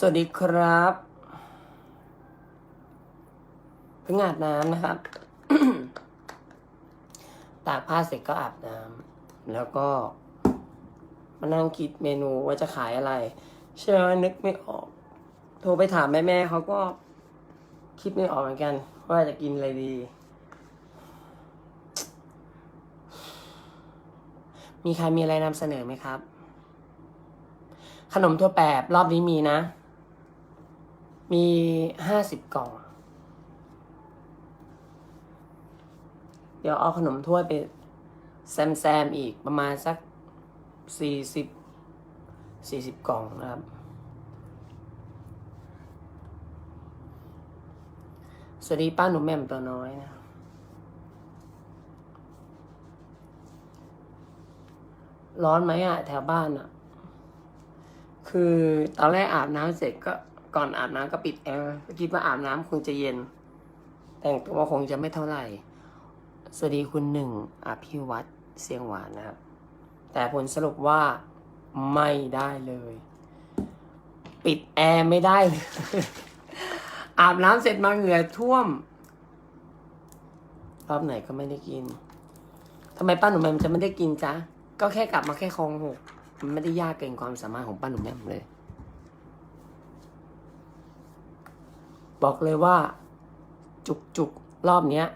สวัสดีครับ เพิ่งอาบน้ำนะครับ ตากผ้าเสร็จก็อาบน้ำแล้วก็ มานั่งคิดเมนูว่าจะขายอะไร เชื่อว่านึกไม่ออก โทรไปถามแม่แม่เขาก็คิดไม่ออกเหมือนกัน ว่าจะกินอะไรดี มีใครมีอะไรนำเสนอไหมครับ ขนมทั่วแปบรอบนี้มีนะ มีห้าสิบกล่อง เดี๋ยวเอาขนมถ้วยไปแซมแซมๆอีกประมาณสักสี่สิบสี่สิบกล่องนะครับ สวัสดีป้าหนุ่มแม่มตัวน้อยนะร้อนไหมอะแถวบ้านอะคือตอนแรกอาบน้ำเสร็จก็ ก่อนอาบน้ำก็ปิดแอร์คิดว่าอาบน้ำคงจะเย็น แต่งตัวคงจะไม่เท่าไหร่ สวัสดีคุณหนึ่งอภิวัตเสียงหวานนะครับ แต่ผลสรุปว่าไม่ได้เลย ปิดแอร์ไม่ได้เลยอาบน้ำเสร็จมาเหงื่อท่วม รอบไหนก็ไม่ได้กินทำไมป้าหนุ่มแมมจะไม่ได้กินจ๊ะ ก็แค่กลับมาแค่คลองหกมันไม่ได้ยากเกินความสามารถของป้าหนุ่มแม่มเลย บอกเลยว่า จุกจุกๆรอบเนี้ย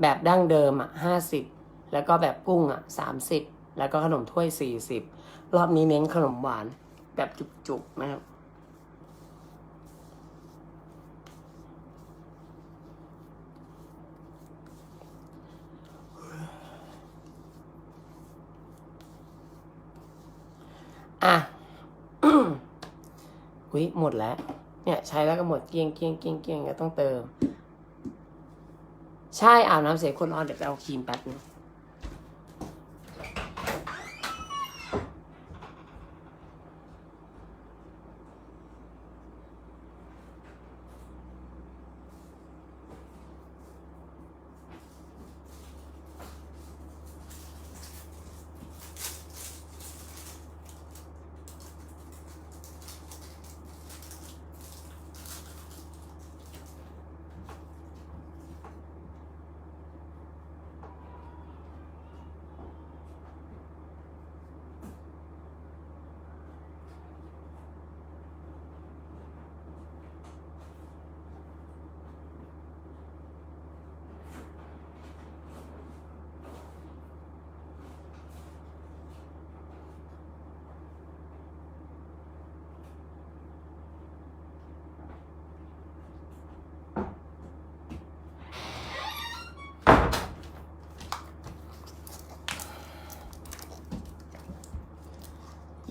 แบบดั้งเดิมอะห้าสิบแล้วก็แบบกุ้งอะสามสิบแล้วก็ขนมถ้วยสี่สิบรอบนี้เน้นขนมหวานแบบจุกจุกๆนะครับอะอุ้ยหมดแล้ว เนี่ยใช้แล้วก็หมดเกี้ยงเกี้ยงเกี้ยงเกี้ยงก็ต้องเติม ใช่อาบน้ำเสร็จคนร้อนเดี๋ยวไปเอาครีมแป๊บนึง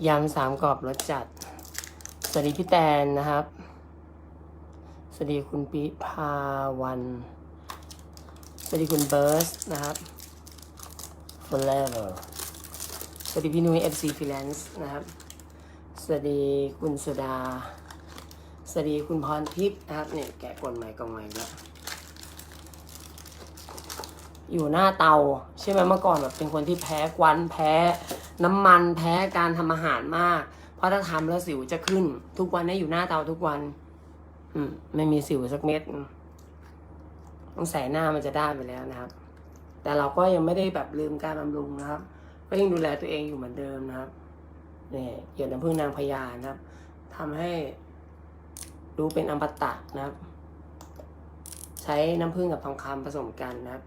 ยำสามกรอบรสจัด สวัสดีพี่แตนนะครับ สวัสดีคุณปิภาวัน สวัสดีคุณเบิร์สนะครับ forever สวัสดีพี่นุ้ย FC Freelance นะครับ สวัสดีคุณสุดา สวัสดีคุณพรทิพย์นะครับเนี่ยแกะกลใหม่กล่องใหม่แล้วอยู่หน้าเตา ใช่ไหมเมื่อก่อนแบบเป็นคนที่แพ้ควันแพ้ น้ำมันแพ้การทำอาหารมาก เพราะถ้าทำแล้วสิวจะขึ้น ทุกวันนี้อยู่หน้าเตาทุกวัน อืม ไม่มีสิวสักเม็ดต้องใส่หน้ามันจะได้ไปแล้วนะครับ แต่เราก็ยังไม่ได้แบบลืมการบำรุงนะครับ ก็ยังดูแลตัวเองอยู่เหมือนเดิมนะครับเนี่ยหยดน้ำผึ้งนางพญานะครับทำให้ดูเป็นอมตะนะครับ ใช้น้ำผึ้งกับทองคำผสมกันนะครับ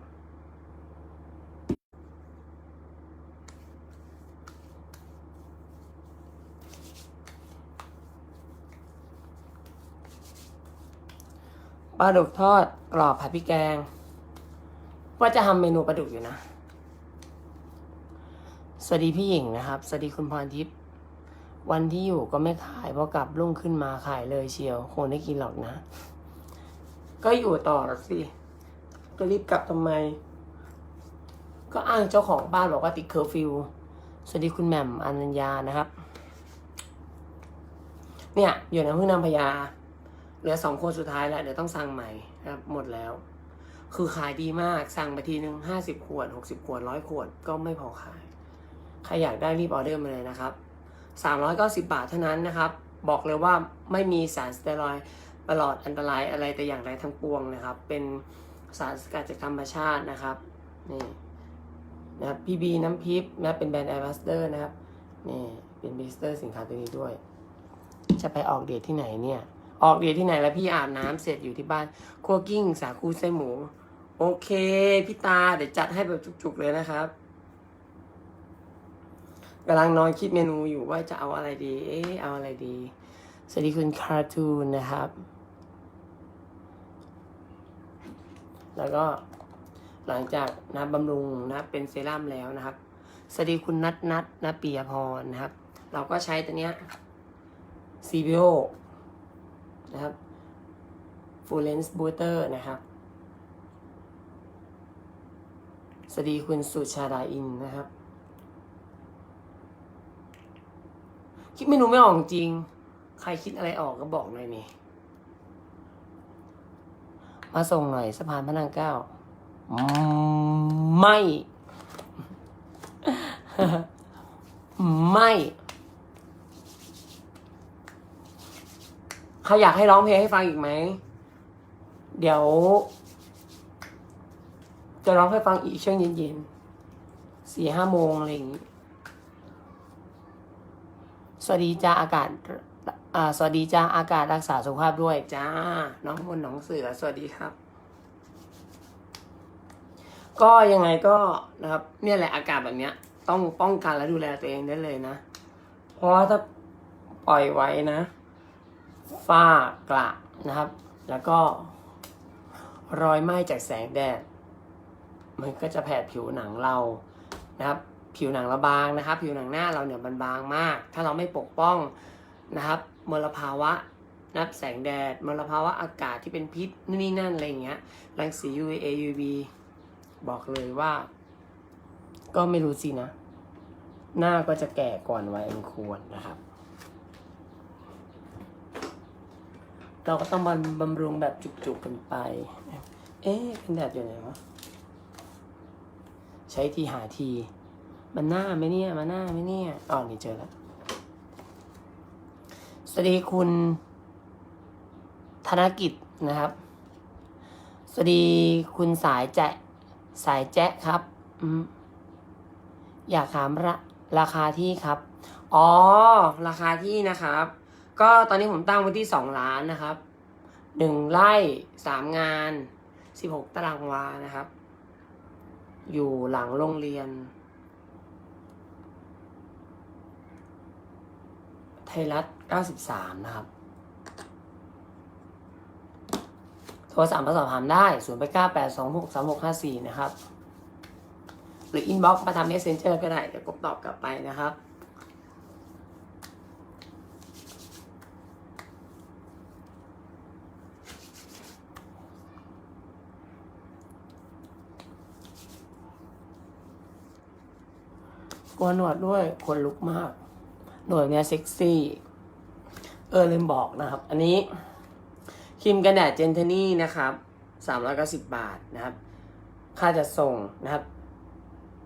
ลาดุกทอดกรอบผัดพริกแกง ว่าจะทำเมนูปลาดุกอยู่นะ สวัสดีพี่หญิงนะครับ สวัสดีคุณพรทิพย์วันที่อยู่ก็ไม่ขายเพราะกลับรุ่งขึ้นมาขายเลยเชียวคงได้กินหรอกนะ ก็อยู่ต่อหรอสิก็รีบกลับทำไม ก็อ้างเจ้าของบ้านบอกว่าติดเคอร์ฟิวสวัสดีคุณแหม่มอนัญญานะครับ เนี่ย อยู่ในพึ่งนำพญา เหลือสองคนสุดท้ายแล้วเดี๋ยวต้องสั่งใหม่นะครับหมดแล้ว คือขายดีมากสั่งไปทีหนึ่งห้าสิบขวดหกสิบขวดร้อยขวดก็ไม่พอขาย ใครอยากได้รีบออเดอร์มาเลยนะครับสามร้อยเก้าสิบบาทเท่านั้นนะครับ บอกเลยว่าไม่มีสารสเตียรอยด์ประหลอดอันตรายอะไรแต่อย่างใดทั้งปวงนะครับ เป็นสารสกัดจากธรรมชาตินะครับนี่นะครับพีบีน้ำพริบนะเป็นแบรนด์แอร์บัสเตอร์นะครับนี่เป็นบิสเตอร์สินค้าตัวนี้ด้วย จะไปออกเดทที่ไหนเนี่ย ออกเดทที่ไหนแล้วพี่อาบน้ำเสร็จอยู่ที่บ้านคั่วกิ้งสาคูไส้หมู โอเค พี่ตาเดี๋ยวจัดให้แบบจุกๆเลยนะครับกำลังนอนคิดเมนูอยู่ว่าจะเอาอะไรดี เอ๊ะเอาอะไรดี สวัสดีคุณคาร์ตูนนะครับ แล้วก็หลังจากนะบำรุงนะเป็นเซรั่มแล้วนะครับ สวัสดีคุณนัทนัทนะปียพรนะครับ เราก็ใช้ตัวเนี้ย CBO นะครับ Full Lens Booster นะครับสวัสดีคุณสุชาดาอินนะครับ คิดเมนูไม่ออกจริง ใครคิดอะไรออกก็บอกหน่อยนี่ มาส่งหน่อยสะพานพระนางเก้าไม่ ไม่ เขาอยากให้ร้องเพลงให้ฟังอีกไหม เดี๋ยว จะร้องให้ฟังอีกช่วงเย็นๆสี่ห้าโมงอะไรอย่างนี้ สวัสดีจ้าอากาศสวัสดีจ้าอากาศรักษาสุขภาพด้วยจ้า น้องมนต์น้องเสือ สวัสดีครับ ก็ยังไงก็นะครับ เนี่ยแหละอากาศแบบเนี้ย ต้องป้องกันและดูแลตัวเองได้เลยนะ เพราะถ้าปล่อยไว้นะ ฝ้ากระนะครับ แล้วก็รอยไหม้จากแสงแดด มันก็จะแผดผิวหนังเรานะครับ ผิวหนังเราบางนะครับ ผิวหนังหน้าเราเนี่ยมันบางมาก ถ้าเราไม่ปกป้องนะครับ มลภาวะนับแสงแดด มลภาวะอากาศที่เป็นพิษนู่นนี่นั่นอะไรอย่างเงี้ยรังสี UVA UV บอกเลยว่า ก็ไม่รู้สินะ หน้าก็จะแก่ก่อนวัยอันควรนะครับ เราก็ต้องบำบำรุงแบบจุกๆกันไป เอ๊ะกันแดดอยู่ไหนวะ ใช้ทีหาที มันหน้าไหมเนี่ย มันหน้าไหมเนี่ยอ๋อนี่เจอแล้ว สวัสดีคุณ ธนกิจนะครับ สวัสดีคุณสายแจะสายแจ๊ะครับ อืมอยากถามราราคาที่ครับ อ๋อ ราคาที่นะครับ ก็ตอนนี้ผมตั้งไว้ที่สองล้านนะครับหนึ่งไร่สามงานสิบหกตารางวานะครับ อยู่หลังโรงเรียน ไทยรัฐ 93 นะครับ โทรศัพท์มาสอบถามได้ 0 8 9 8 2 6 3 6 5 4 นะครับ หรืออินบ็อกซ์มาทำเมสเซนเจอร์ก็ได้ เดี๋ยวกบตอบกลับไปนะครับ ลัวหนวดด้วยคนลุกมาก หนวดเนี้ยเซ็กซี่ เออลืมบอกนะครับ อันนี้ครีมกันแดดเจนเทนี่นะครับสามร้อยเก้าสิบบาทนะครับ ค่าจะส่งนะครับ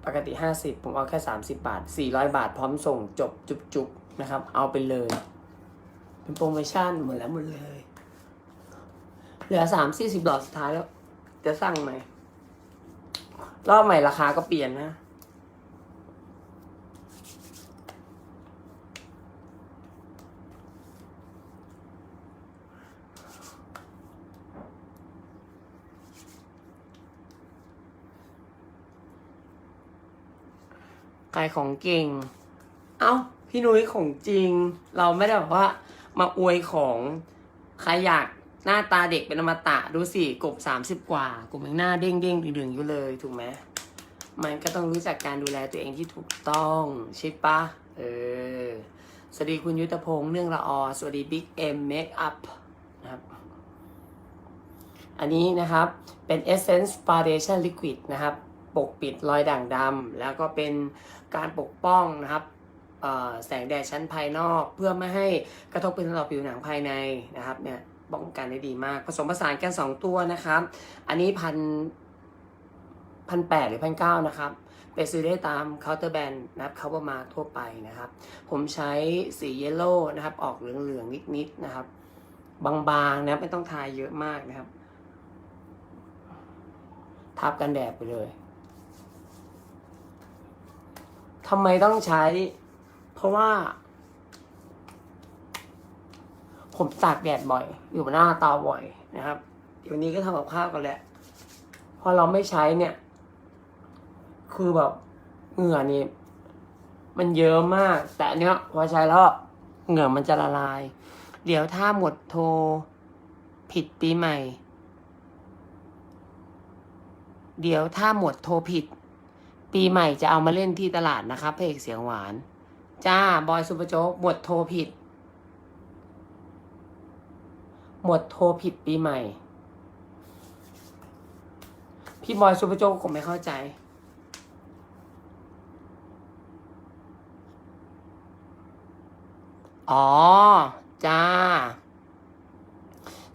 ปกติห้าสิบผมเอาแค่สามสิบาทสี่ร้อยบาทพร้อมส่งจบจุบๆนะครับ เอาไปเลย เป็นโปรโมชั่นหมดแล้วหมดเลย เหลือสามสี่สิบหลอดสุดท้ายแล้ว จะสั่งไหมรอบใหม่ราคาก็เปลี่ยนนะ ขายของเก่ง เอ้าพี่นุ้ยของจริง เราไม่ได้แบบว่ามาอวยของใครอยากหน้าตาเด็กเป็นอมตะดูสิกบสามสิบกว่า กบยังหน้าเด้งเด้งดึงๆอยู่เลยถูกไหมมันก็ต้องรู้จักการดูแลตัวเองที่ถูกต้องใช่ปะเออสวัสดีคุณยุทธพงษ์เนื่องละออสวัสดีบิ๊กเอ็มเมคอัพนะครับอันนี้นะครับเป็น Essence Foundation Liquid นะครับ ปกปิดรอยด่างดำแล้วก็เป็นการปกป้องนะครับแสงแดดชั้นภายนอกเพื่อไม่ให้กระทบไปต่อผิวหนังภายในนะครับเนี่ยป้องกันได้ดีมาก ผสมผสานกัน 2 ตัวนะครับ อันนี้พันพันแปดหรือพันเก้านะครับ ไปซื้อได้ตามเคาน์เตอร์แบนด์นะครับเขาประมาทั่วไปนะครับ ผมใช้สีเยลโล่นะครับ ออกเหลืองๆนิดๆนะครับ บางๆนะครับไม่ต้องทายเยอะมากนะครับทับกันแดดไปเลย ทำไมต้องใช้ เพราะว่า ผมตากแดดบ่อย อยู่หน้าเตาบ่อยนะครับเดี๋ยวนี้ก็ทำกับข้าวกันแหละ พอเราไม่ใช้เนี่ย คือแบบเหงื่อนี่มันเยอะมาก แต่เนี้ยพอใช้แล้วเหงื่อมันจะละลาย เดี๋ยวถ้าหมดโทรผิดปีใหม่ เดี๋ยวถ้าหมดโทรผิด ปีใหม่จะเอามาเล่นที่ตลาดนะครับพระเสียงหวาน จ้า บอยซูเปอร์โจ๊กหมดโทรผิด หมดโทรผิดปีใหม่ พี่บอยซูเปอร์โจ๊กผมไม่เข้าใจอ๋อ จ้า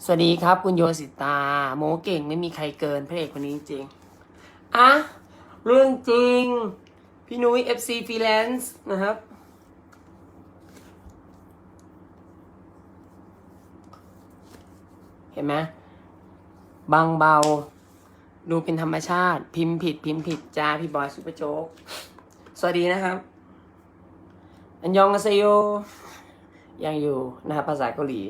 สวัสดีครับ คุณโยสิตา โมเก่งไม่มีใครเกินพระเอกคนนี้จริง อะ เรื่องจริง พี่นุ้ย FC Freelance นะครับ เห็นไหมบางเบา ดูเป็นธรรมชาติ พิมพ์ผิด พิมพ์ผิด จ้า พี่บอยซุปเปอร์โจ๊ก สวัสดีนะครับ อันยองอาเซโยยังอยู่นะครับภาษาเกาหลี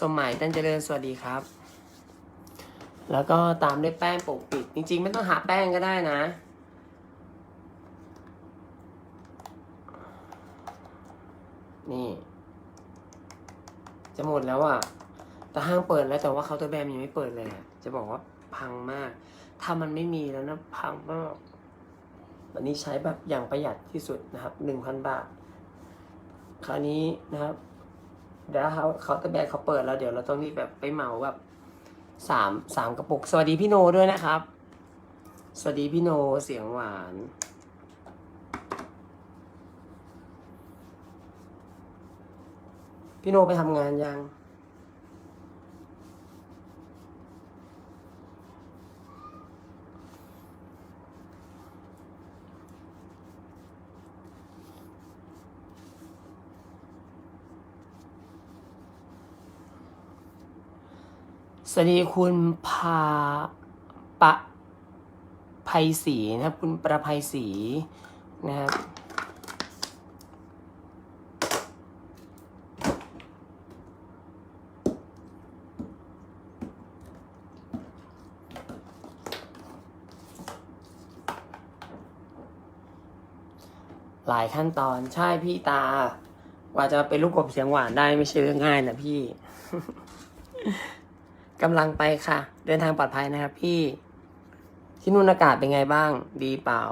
สมหมายตันเจริญสวัสดีครับ แล้วก็ตามด้วยแป้งปกปิด จริงๆ ไม่ต้องหาแป้งก็ได้นะ นี่ จะหมดแล้วอะแต่ห้างเปิดแล้วแต่ว่าเคาน์เตอร์แบรนด์ยังไม่เปิดเลยอะจะบอกว่าพังมาก ถ้ามันไม่มีแล้วนะพังมากวันนี้ใช้แบบอย่างประหยัดที่สุดนะครับหนึ่งพันบาท คราวนี้นะครับ เดี๋ยวเขาเขาน์เตอร์แบกเขาเปิดแล้วเดี๋ยวเราต้องรีบแบบไปเหมาแบบสามสามกระปุก สวัสดีพี่โนด้วยนะครับ สวัสดีพี่โนเสียงหวานพี่โนไปทำงานยัง สวัสดีคุณพาปะภัยศรีนะครับ คุณประภัยศรีนะครับหลายขั้นตอนใช่พี่ตา กว่าจะเป็นลูกกบเสียงหวานได้ไม่ใช่เรื่องง่ายนะพี่ กำลังไปค่ะ เดินทางปลอดภัยนะครับพี่ ที่นู่นอากาศเป็นไงบ้าง ดีเปล่า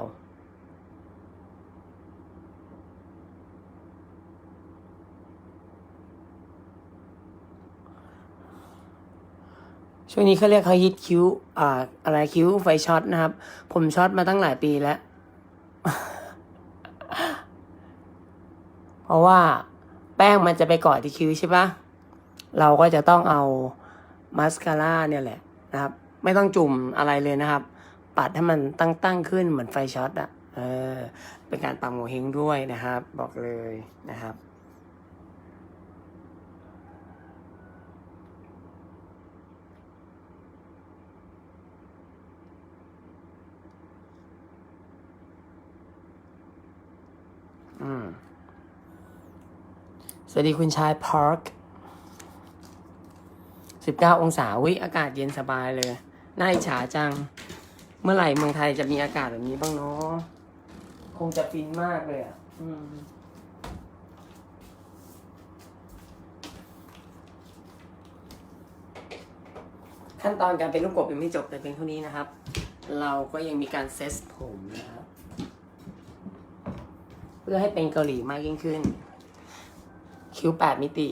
ช่วงนี้เขาเรียกเขาฮิตคิ้ว อ่า อะไรคิ้วไฟช็อตนะครับ ผมช็อตมาตั้งหลายปีแล้ว เพราะว่าแป้งมันจะไปเกาะที่คิ้วใช่ปะเราก็จะต้องเอา มาสคาร่าเนี่ยแหละนะครับ ไม่ต้องจุ่มอะไรเลยนะครับ ปัดให้มันตั้งตั้งๆขึ้นเหมือนไฟช็อตอะเออ เป็นการปังโงเฮงด้วยนะครับ บอกเลยนะครับสวัสดีคุณชายพาร์ค สิบเก้าองศาวิอากาศเย็นสบายเลย น่าอิจฉาจัง เมื่อไหร่เมืองไทยจะมีอากาศแบบนี้บ้างเนาะ คงจะฟินมากเลยอะ อืมขั้นตอนการเป็นลูกกบยังไม่จบแต่เพียงเท่านี้นะครับ เราก็ยังมีการเซตผมนะครับ เพื่อให้เป็นเกาหลีมากยิ่งขึ้น คิ้วแปดมิติ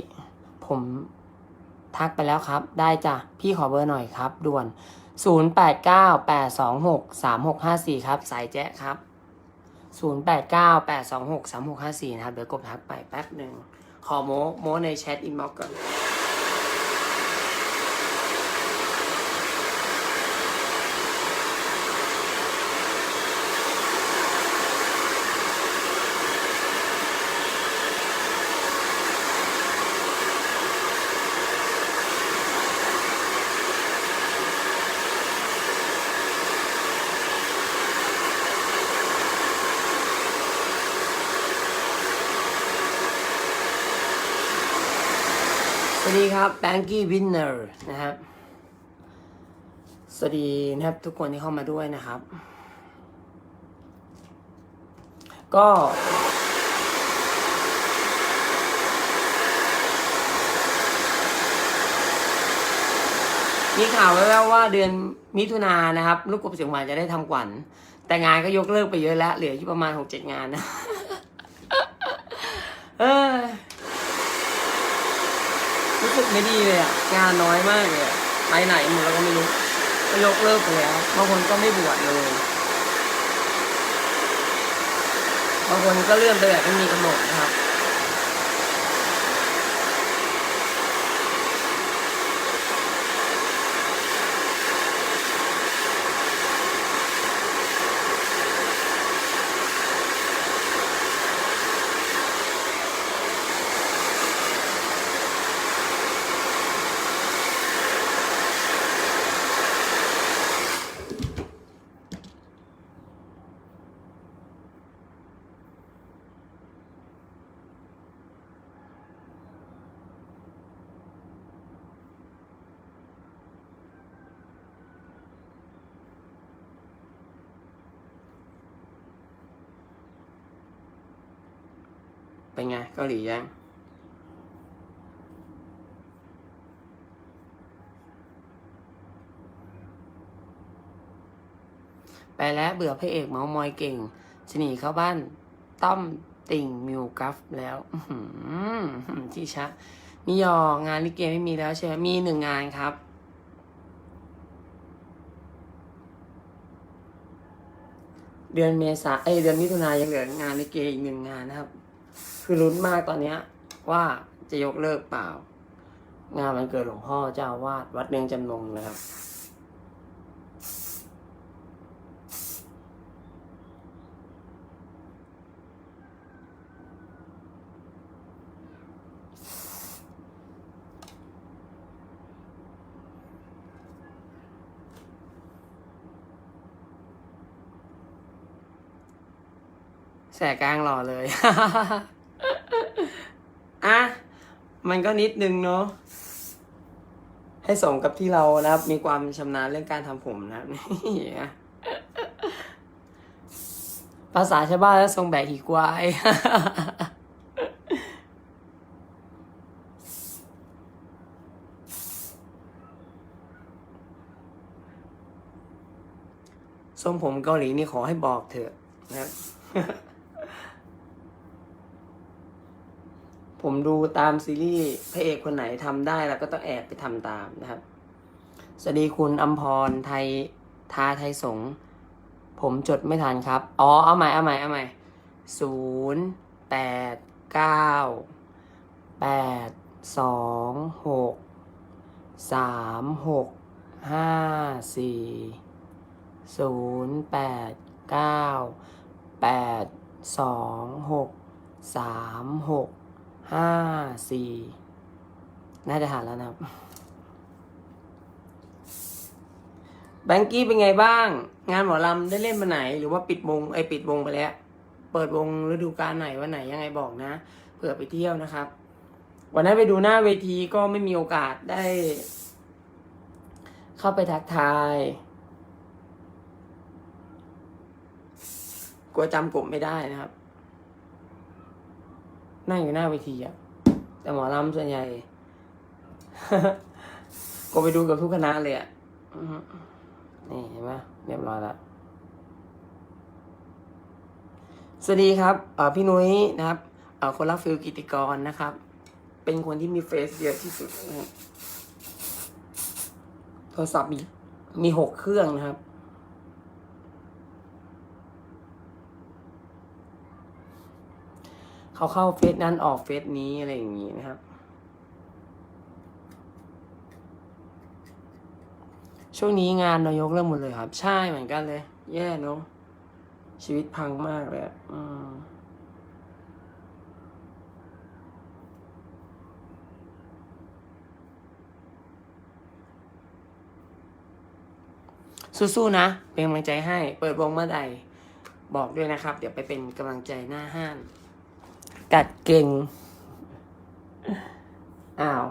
ผม ทักไปแล้วครับ ได้จ้ะ พี่ขอเบอร์หน่อยครับ ด่วน 0898263654 ครับ สายแจ๊ครับ 0898263654 นะครับ เดี๋ยวกบทักไปแป๊บหนึ่ง ขอโมโมในแชทอินบ็อกก่อน สวัสดีครับแบงกี้วินเนอร์นะครับ สวัสดีนะครับ ทุกคนที่เข้ามาด้วยนะครับ ก็มีข่าวแว่วๆว่าเดือนมิถุนายนนะครับ ลูกกบเสียงหวานจะได้ทำขวัญ แต่งานก็ยกเลิกไปเยอะแล้ว เหลืออยู่ประมาณหกเจ็ดงานนะ เออ สึกไม่ดีเลยอะงานน้อยมากเลยอะไปไหนหมดแล้วก็ไม่รู้ก็ยกเลิกไปแล้วบางคนก็ไม่บวชเลยบางคนก็เลื่อนไปแบบไม่มีกำหนดนะครับ เป็นไงเกาหลียังไปแล้วเบื่อพระเอกเมามอยเก่งจะหนีเข้าบ้านต้อมติ่งมิวกัฟแล้วที่ชะ มียองานลิเกไม่มีแล้วใช่ไหมมีหนึ่งงานครับ เดือนเมษาเอเดือนมิถุนายนยังเหลืองานลิเกอีกหนึ่งงานนะครับ คือลุ้นมากตอนเนี้ย ว่าจะยกเลิกเปล่า งานวันเกิดหลวงพ่อเจ้าวาดวัดเนืองจำนงนะครับแสกลางหล่อเลย มันก็นิดนึงเนาะให้สมกับที่เรานะครับ มีความชำนาญเรื่องการทำผมนะครับนี่ภาษาชาวบ้านแล้วทรงแบกหีกวายทรงผมเกาหลีนี่ขอให้บอกเถอะนะครับ ผมดูตามซีรีส์พระเอกคนไหนทำได้แล้วก็ต้องแอบไปทำตามนะครับ สวัสดีคุณอัมพรไทยทาไทยสง ผมจดไม่ทันครับ อ๋อ เอาใหม่ เอาใหม่ เอาใหม่ศูนย์แปดเก้าแปดสองหกสามหกห้าสี่ศูนย์แปดเก้าแปดสองหกสามหก ห้าสี่น่าจะหาแล้วนะครับ แบงกี้เป็นไงบ้าง งานหมอลำได้เล่นมาไหน หรือว่าปิดวงไอปิดวงไปแล้ว เปิดวงฤดูกาลไหนวันไหนยังไงบอกนะเผื่อไปเที่ยวนะครับ วันนั้นไปดูหน้าเวทีก็ไม่มีโอกาสได้ เข้าไปทักทาย กลัวจำกลุ่มไม่ได้นะครับ นั่งอยู่หน้าเวทีอะแต่หมอลำส่วนใหญ่ ก็ไปดูกับทุกคณะเลยอะนี่เห็นไหมเรียบร้อยแล้วสวัสดีครับอ่พี่นุ้ยนะครับอ่คนรักฟิลกิติกรนะครับ เป็นคนที่มีเฟซเยอะที่สุดนะครับโทรศัพท์มีมีหกเครื่องนะครับ เขาเข้าเฟซนั้นออกเฟซนี้อะไรอย่างนี้นะครับ ช่วงนี้งานนายกเริ่มหมดเลยครับ ใช่เหมือนกันเลย แย่เนอะชีวิตพังมากเลยอะอืมสู้ๆนะ เป็นกำลังใจให้ เปิดวงเมื่อใด บอกด้วยนะครับ เดี๋ยวไปเป็นกำลังใจหน้าห้าน กัดเก่ง อ้าว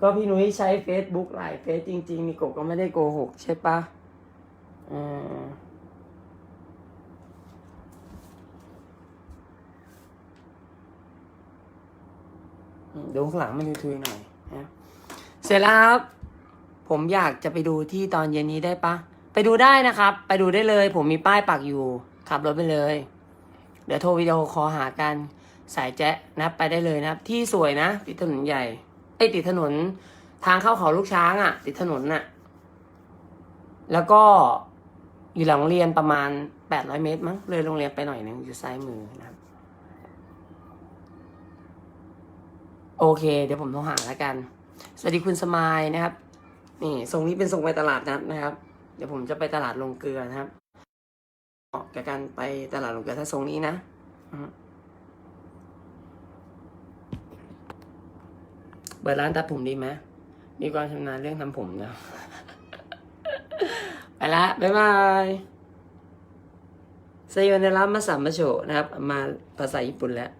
ก็พี่นุ้ยใช้ Facebook หลายเฟซจริงๆนี่กบก็ไม่ได้โกหกใช่ปะอืมดูข้างหลังมันทุยๆหน่อยนะเสร็จแล้วครับ ผมอยากจะไปดูที่ตอนเย็นนี้ได้ปะ ไปดูได้นะครับ ไปดูได้เลย ผมมีป้ายปักอยู่ ขับรถไปเลย เดี๋ยวโทรวิดีโอคอหากัน สายแจ๊ะนะไปได้เลยนะครับ ที่สวยนะ ติดถนนใหญ่ไอ้ติดถนนทางเข้าเขาลูกช้างอะ่ะ ติดถนนน่ะ แล้วก็อยู่หลังโรงเรียนประมาณแปดร้อยเมตรมั้งเลยโรงเรียนไปหน่อยนึงอยู่ซ้ายมือนะครับ โอเค เดี๋ยวผมโทรหาแล้วกัน สวัสดีคุณสมายนะครับ นี่ทรงนี้เป็นทรงไปตลาดนัดนะครับ เดี๋ยวผมจะไปตลาดลงเกลือนะครับเหมาะกับการไปตลาดลงเกลือถ้าทรงนี้นะอืม เปิดร้านตัดผมดีไหมมีความชำนาญเรื่องทำผมนะไปละ บ๊ายบายไซโยเนรามาสามมาโชนะครับ มาภาษาญี่ปุ่นแล้ว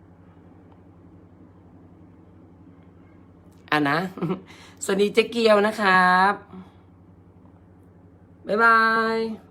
อะนะ สวัสดีเจ๊เกียวนะครับ บ๊ายบาย